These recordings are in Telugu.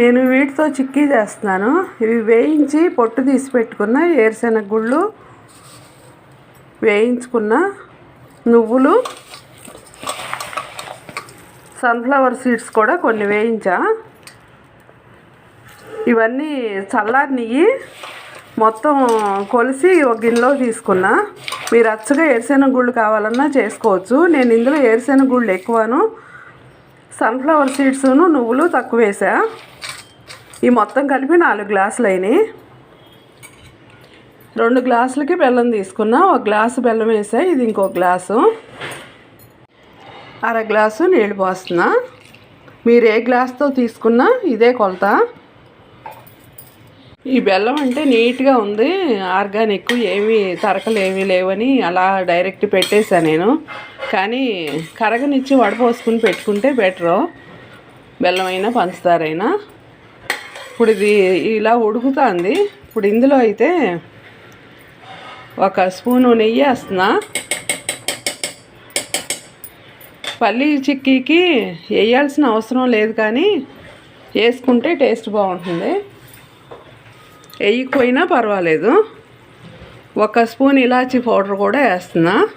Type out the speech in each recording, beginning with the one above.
నేను వీటితో చిక్కీ చేస్తున్నాను. ఇవి వేయించి పొట్టు తీసి పెట్టుకున్న ఏరుశెనగ గుళ్ళు వేయించుకున్న నువ్వులు సన్ఫ్లవర్ సీడ్స్ కూడా కొన్ని వేయించా. ఇవన్నీ చల్లారినవి మొత్తం కొలిసి ఒక గిన్నెలో తీసుకున్నా. మీరు అచ్చగా ఏరుశెనగ గుళ్ళు కావాలన్నా చేసుకోవచ్చు. నేను ఇందులో ఏరుశెనగ గుళ్ళు ఎక్కువను. సన్ఫ్లవర్ సీడ్స్ను నువ్వులు తక్కువ వేసా. ఈ మొత్తం కలిపి నాలుగు గ్లాసులు అయినాయి. రెండు గ్లాసులకి బెల్లం తీసుకున్నా ఒక గ్లాసు బెల్లం వేసా ఇది ఇంకో గ్లాసు. అర గ్లాసు నీళ్ళు పోస్తున్నా. మీరు ఏ గ్లాస్తో తీసుకున్నా ఇదే కొలత. ఈ బెల్లం అంటే నీట్గా ఉంది. ఆర్గానిక్ ఏమీ తరకలు ఏమీ లేవని అలా డైరెక్ట్ పెట్టేసా నేను. కానీ కరగనిచ్చి వడపోసుకుని పెట్టుకుంటే బెటరు. బెల్లం అయినా పంచదారైనా. ఇప్పుడు ఇది ఇలా ఉడుకుతుంది. ఇప్పుడు ఇందులో అయితే ఒక స్పూను నెయ్యి వేస్తున్నా. పల్లీ చిక్కీకి వేయాల్సిన అవసరం లేదు కానీ వేసుకుంటే టేస్ట్ బాగుంటుంది. వేయకపోయినా పర్వాలేదు. ఒక స్పూన్ ఇలాచీ పౌడర్ కూడా వేస్తున్నా.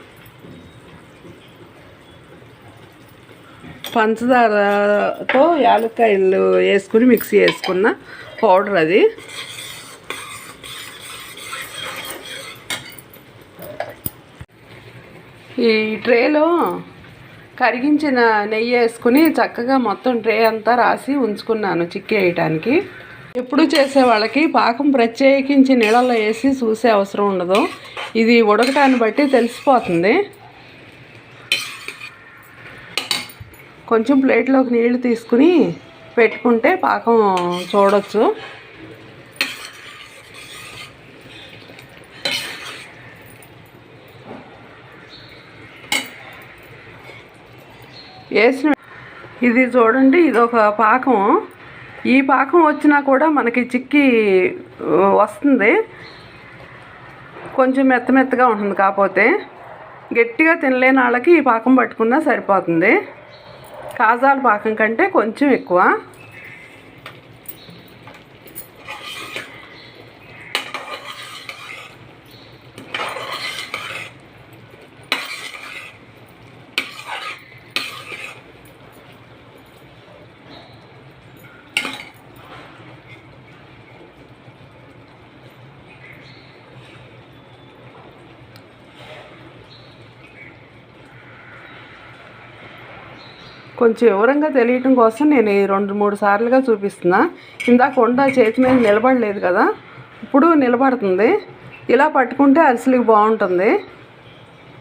పంచదారతో యాలక్కాయలు వేసుకుని మిక్సీ వేసుకున్న పౌడర్ అది. ఈ ట్రేలో కరిగించిన నెయ్యి వేసుకుని చక్కగా మొత్తం ట్రే అంతా రాసి ఉంచుకున్నాను చిక్కి వేయటానికి. ఎప్పుడు చేసే వాళ్ళకి పాకం ప్రత్యేకించి నీళ్ళల్లో వేసి చూసే అవసరం ఉండదు. ఇది ఉడకటాన్ని బట్టి తెలిసిపోతుంది. కొంచెం ప్లేట్లోకి నీళ్ళు తీసుకుని పెట్టుకుంటే పాకం చూడొచ్చు. వేసిన ఇది చూడండి ఇది ఒక పాకం. ఈ పాకం వచ్చినా కూడా మనకి చిక్కి వస్తుంది. కొంచెం మెత్త మెత్తగా ఉంటుంది కాకపోతే గట్టిగా తినలేని వాళ్ళకి ఈ పాకం పట్టుకున్నా సరిపోతుంది. కాజాల పాకం కంటే కొంచెం ఎక్కువ. కొంచెం వివరంగా తెలియటం కోసం నేను ఈ రెండు మూడు సార్లుగా చూపిస్తున్నా. ఇందాక కొండ చేతి మీద నిలబడలేదు కదా? ఇప్పుడు నిలబడుతుంది. ఇలా పట్టుకుంటే అరిసెలకు బాగుంటుంది.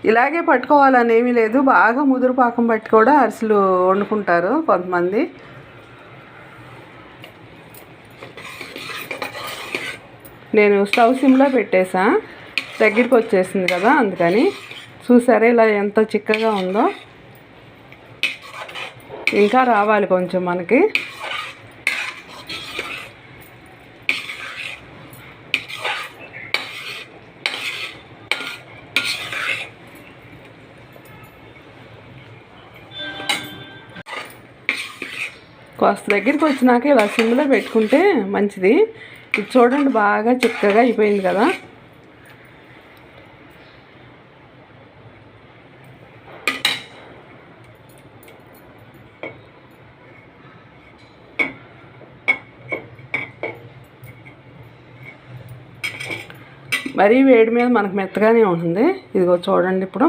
ఇలాగే పట్టుకోవాలని ఏమీ లేదు. బాగా ముదురు పాకం పట్టి కూడా అరిసెలు వండుకుంటారు కొంతమంది. నేను స్టవ్ సిమ్లో పెట్టేసా. దగ్గరికి వచ్చేసింది కదా అందుకని. చూసారా ఇలా ఎంత చిక్కగా ఉందో? ఇంకా రావాలి కొంచెం మనకి. కాస్త దగ్గరికి వచ్చినాక ఇలా సిమ్లో పెట్టుకుంటే మంచిది. ఇది చూడండి బాగా చిక్కగా అయిపోయింది కదా. మరీ వేడి మీద మనకు మెత్తగానే ఉంటుంది. ఇదిగో చూడండి ఇప్పుడు.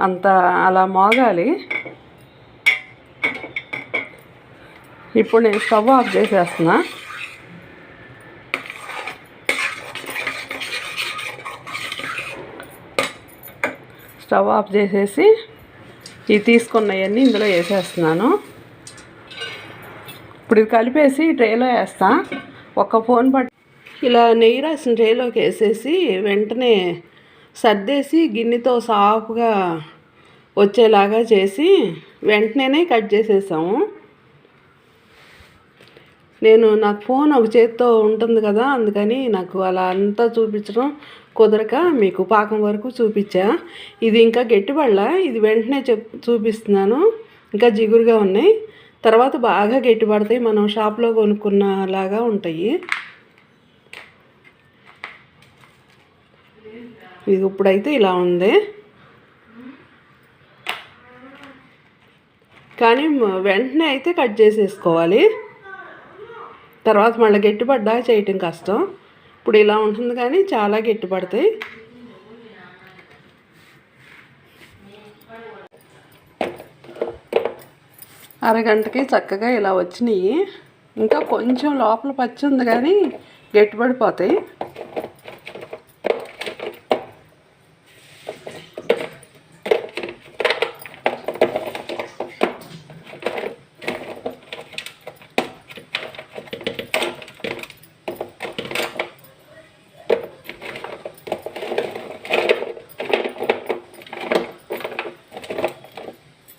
అంత అలా మోగాలి. ఇప్పుడు నేను స్టవ్ ఆఫ్ చేసేస్తున్నా. స్టవ్ ఆఫ్ చేసేసి ఇవి తీసుకున్నవన్నీ ఇందులో వేసేస్తున్నాను. ఇప్పుడు ఇది కలిపేసి ట్రేలో వేస్తా. ఒక ఫోన్ పట్ ఇలా నెయ్యి రాసిన ట్రేలోకి వేసేసి వెంటనే సర్దేసి గిన్నెతో సాఫ్గా వచ్చేలాగా చేసి వెంటనే కట్ చేసేసాము. నేను నాకు ఫోన్ ఒక చేతితో ఉంటుంది కదా అందుకని నాకు అలా అంతా చూపించడం కుదరక మీకు పాకం వరకు చూపించా. ఇది ఇంకా గట్టిపడలా ఇది వెంటనే చెప్ చూపిస్తున్నాను. ఇంకా జిగురుగా ఉన్నాయి. తర్వాత బాగా గట్టిపడతాయి మనం షాప్లో కొనుక్కున్నలాగా ఉంటాయి. ఇది ఇప్పుడైతే ఇలా ఉంది. కానీ వెంటనే అయితే కట్ చేసేసుకోవాలి. తర్వాత మళ్ళీ గట్టిపడ్డా చేయటం కష్టం. ఇప్పుడు ఇలా ఉంటుంది కానీ చాలా గట్టిపడతాయి. అరగంటకి చక్కగా ఇలా వచ్చినాయి. ఇంకా కొంచెం లోపల పచ్చి ఉంది కానీ గట్టిపడిపోతాయి.